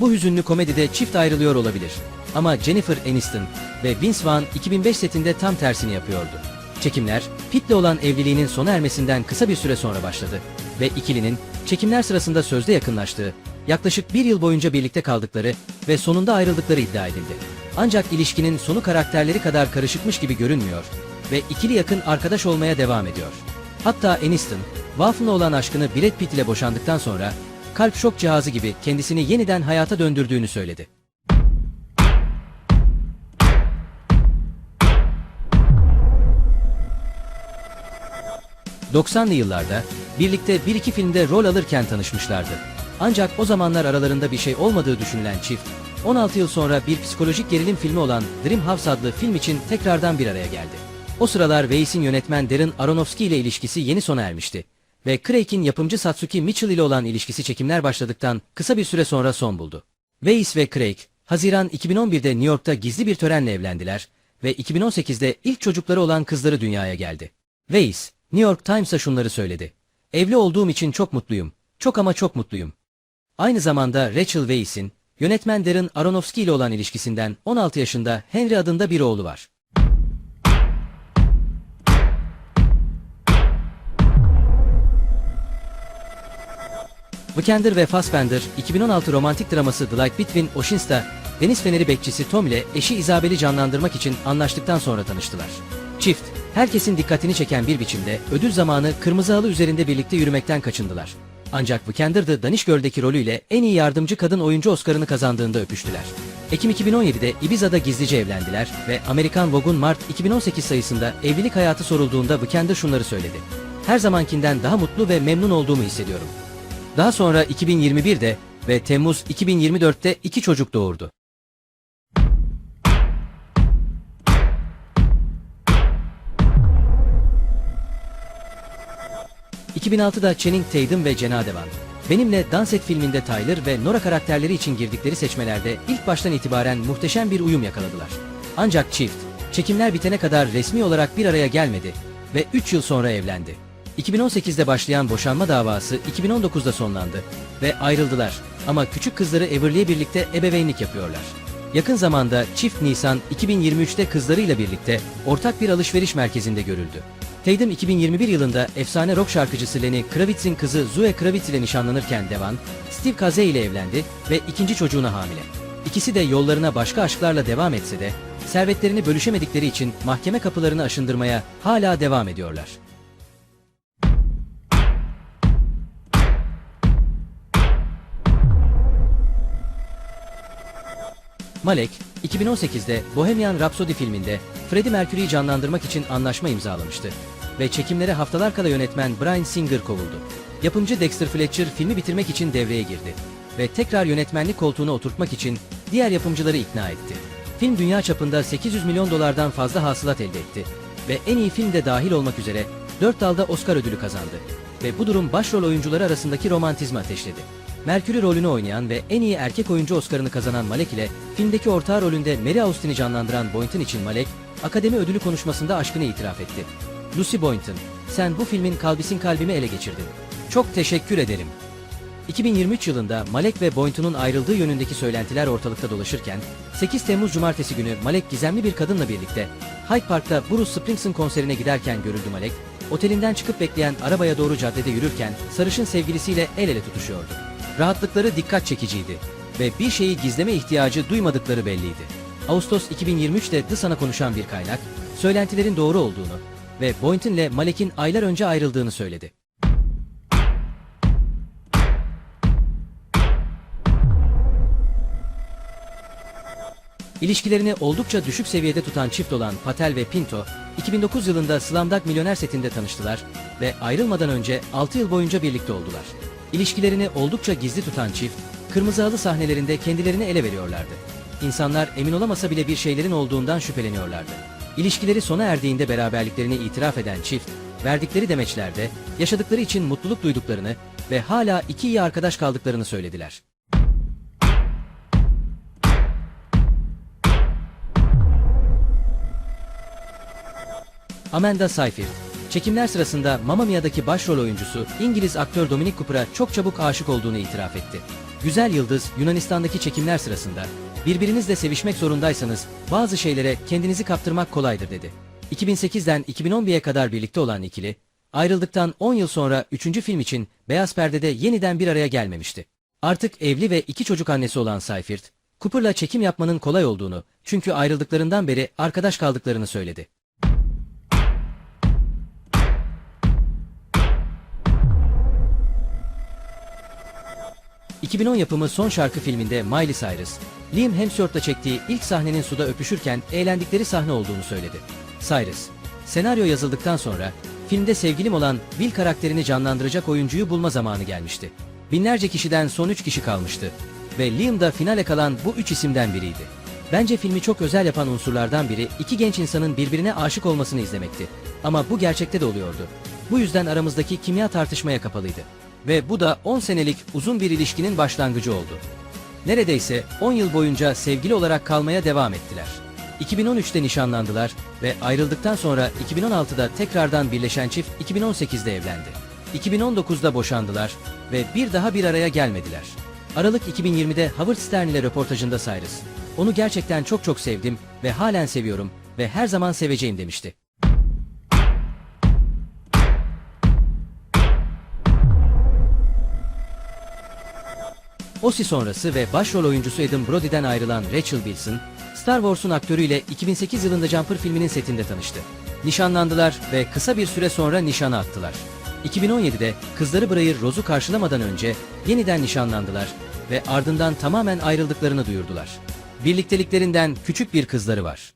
Bu hüzünlü komedide çift ayrılıyor olabilir. Ama Jennifer Aniston ve Vince Vaughn 2005 setinde tam tersini yapıyordu. Çekimler, Pitt'le olan evliliğinin sona ermesinden kısa bir süre sonra başladı ve ikilinin çekimler sırasında sözde yakınlaştığı, yaklaşık bir yıl boyunca birlikte kaldıkları ve sonunda ayrıldıkları iddia edildi. Ancak ilişkinin sonu karakterleri kadar karışıkmış gibi görünmüyor ve ikili yakın arkadaş olmaya devam ediyor. Hatta Aniston, Waffle'la olan aşkını Brad Pitt ile boşandıktan sonra kalp şok cihazı gibi kendisini yeniden hayata döndürdüğünü söyledi. ...90'lı yıllarda birlikte bir iki filmde rol alırken tanışmışlardı. Ancak o zamanlar aralarında bir şey olmadığı düşünülen çift... ...16 yıl sonra bir psikolojik gerilim filmi olan Dream House adlı film için tekrardan bir araya geldi. O sıralar Weiss'in yönetmen Darren Aronofsky ile ilişkisi yeni sona ermişti. Ve Craig'in yapımcı Satsuki Mitchell ile olan ilişkisi çekimler başladıktan kısa bir süre sonra son buldu. Weiss ve Craig, Haziran 2011'de New York'ta gizli bir törenle evlendiler ve 2018'de ilk çocukları olan kızları dünyaya geldi. Weiss, New York Times'a şunları söyledi. Evli olduğum için çok mutluyum. Çok ama çok mutluyum. Aynı zamanda Rachel Weiss'in, yönetmen Darren Aronofsky ile olan ilişkisinden 16 yaşında Henry adında bir oğlu var. Vikander ve Fassbender 2016 romantik draması The Light Between Oceans'ta deniz feneri bekçisi Tom ile eşi Isabel'i canlandırmak için anlaştıktan sonra tanıştılar. Çift, herkesin dikkatini çeken bir biçimde ödül zamanı kırmızı halı üzerinde birlikte yürümekten kaçındılar. Ancak Vikander The Danish Girl'deki rolüyle en iyi yardımcı kadın oyuncu Oscar'ını kazandığında öpüştüler. Ekim 2017'de Ibiza'da gizlice evlendiler ve Amerikan Vogue'un Mart 2018 sayısında evlilik hayatı sorulduğunda Vikander şunları söyledi. Her zamankinden daha mutlu ve memnun olduğumu hissediyorum. Daha sonra 2021'de ve Temmuz 2024'te iki çocuk doğurdu. ...2006'da Channing Tatum ve Jenna Devan... ...benimle Dans Et filminde Tyler ve Nora karakterleri için girdikleri seçmelerde... ...ilk baştan itibaren muhteşem bir uyum yakaladılar. Ancak çift, çekimler bitene kadar resmi olarak bir araya gelmedi... ...ve 3 yıl sonra evlendi. 2018'de başlayan boşanma davası 2019'da sonlandı ve ayrıldılar ama küçük kızları Everly'e birlikte ebeveynlik yapıyorlar. Yakın zamanda çift Nisan 2023'te kızlarıyla birlikte ortak bir alışveriş merkezinde görüldü. Tatum 2021 yılında efsane rock şarkıcısı Lenny Kravitz'in kızı Zoe Kravitz ile nişanlanırken Devan, Steve Kaze ile evlendi ve ikinci çocuğuna hamile. İkisi de yollarına başka aşklarla devam etse de servetlerini bölüşemedikleri için mahkeme kapılarını aşındırmaya hala devam ediyorlar. Malek, 2018'de Bohemian Rhapsody filminde Freddie Mercury'yi canlandırmak için anlaşma imzalamıştı ve çekimlere haftalar kala yönetmen Bryan Singer kovuldu. Yapımcı Dexter Fletcher filmi bitirmek için devreye girdi ve tekrar yönetmenlik koltuğuna oturtmak için diğer yapımcıları ikna etti. Film dünya çapında 800 milyon dolardan fazla hasılat elde etti ve en iyi film de dahil olmak üzere 4 dalda Oscar ödülü kazandı ve bu durum başrol oyuncuları arasındaki romantizmi ateşledi. Mercury rolünü oynayan ve en iyi erkek oyuncu Oscar'ını kazanan Malek ile filmdeki ortağı rolünde Mary Austin'i canlandıran Boynton için Malek, Akademi ödülü konuşmasında aşkını itiraf etti. Lucy Boynton, sen bu filmin kalbisin kalbimi ele geçirdin. Çok teşekkür ederim. 2023 yılında Malek ve Boynton'un ayrıldığı yönündeki söylentiler ortalıkta dolaşırken, 8 Temmuz Cumartesi günü Malek gizemli bir kadınla birlikte Hyde Park'ta Bruce Springsteen konserine giderken görüldü Malek, otelinden çıkıp bekleyen arabaya doğru caddede yürürken sarışın sevgilisiyle el ele tutuşuyordu. Rahatlıkları dikkat çekiciydi ve bir şeyi gizleme ihtiyacı duymadıkları belliydi. Ağustos 2023'te The Sun'a konuşan bir kaynak, söylentilerin doğru olduğunu ve Boynton ile Malek'in aylar önce ayrıldığını söyledi. İlişkilerini oldukça düşük seviyede tutan çift olan Patel ve Pinto, 2009 yılında Slumdog Milyoner setinde tanıştılar ve ayrılmadan önce 6 yıl boyunca birlikte oldular. İlişkilerini oldukça gizli tutan çift, kırmızı halı sahnelerinde kendilerini ele veriyorlardı. İnsanlar emin olamasa bile bir şeylerin olduğundan şüpheleniyorlardı. İlişkileri sona erdiğinde beraberliklerini itiraf eden çift, verdikleri demeçlerde yaşadıkları için mutluluk duyduklarını ve hala iki iyi arkadaş kaldıklarını söylediler. Amanda Seyfried, çekimler sırasında Mamma Mia'daki başrol oyuncusu İngiliz aktör Dominic Cooper'a çok çabuk aşık olduğunu itiraf etti. Güzel Yıldız Yunanistan'daki çekimler sırasında birbirinizle sevişmek zorundaysanız bazı şeylere kendinizi kaptırmak kolaydır dedi. 2008'den 2011'e kadar birlikte olan ikili ayrıldıktan 10 yıl sonra 3. film için Beyaz Perde'de yeniden bir araya gelmemişti. Artık evli ve iki çocuk annesi olan Seyfert, Cooper'la çekim yapmanın kolay olduğunu çünkü ayrıldıklarından beri arkadaş kaldıklarını söyledi. 2010 yapımı Son Şarkı filminde Miley Cyrus, Liam Hemsworth'la çektiği ilk sahnenin suda öpüşürken eğlendikleri sahne olduğunu söyledi. Cyrus, senaryo yazıldıktan sonra filmde sevgilim olan Bill karakterini canlandıracak oyuncuyu bulma zamanı gelmişti. Binlerce kişiden son 3 kişi kalmıştı ve Liam da finale kalan bu 3 isimden biriydi. Bence filmi çok özel yapan unsurlardan biri iki genç insanın birbirine aşık olmasını izlemekti. Ama bu gerçekte de oluyordu. Bu yüzden aramızdaki kimya tartışmaya kapalıydı. Ve bu da 10 senelik uzun bir ilişkinin başlangıcı oldu. Neredeyse 10 yıl boyunca sevgili olarak kalmaya devam ettiler. 2013'te nişanlandılar ve ayrıldıktan sonra 2016'da tekrardan birleşen çift 2018'de evlendi. 2019'da boşandılar ve bir daha bir araya gelmediler. Aralık 2020'de Howard Stern ile röportajında Cyrus, onu gerçekten çok çok sevdim ve halen seviyorum ve her zaman seveceğim demişti. Osi sonrası ve başrol oyuncusu Adam Brody'den ayrılan Rachel Bilson, Star Wars'un aktörüyle 2008 yılında Jumper filminin setinde tanıştı. Nişanlandılar ve kısa bir süre sonra nişana attılar. 2017'de kızları Bra'yı Rose'u karşılamadan önce yeniden nişanlandılar ve ardından tamamen ayrıldıklarını duyurdular. Birlikteliklerinden küçük bir kızları var.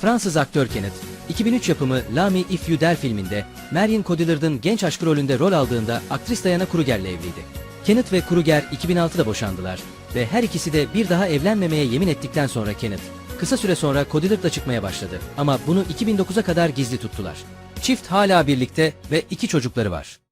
Fransız aktör Kenneth, 2003 yapımı Lamy If You Dare filminde Marion Cotillard'ın genç aşkı rolünde rol aldığında aktris Diana Kruger'le evliydi. Kenneth ve Kruger 2006'da boşandılar ve her ikisi de bir daha evlenmemeye yemin ettikten sonra Kenneth, kısa süre sonra Cotillard'la çıkmaya başladı ama bunu 2009'a kadar gizli tuttular. Çift hala birlikte ve iki çocukları var.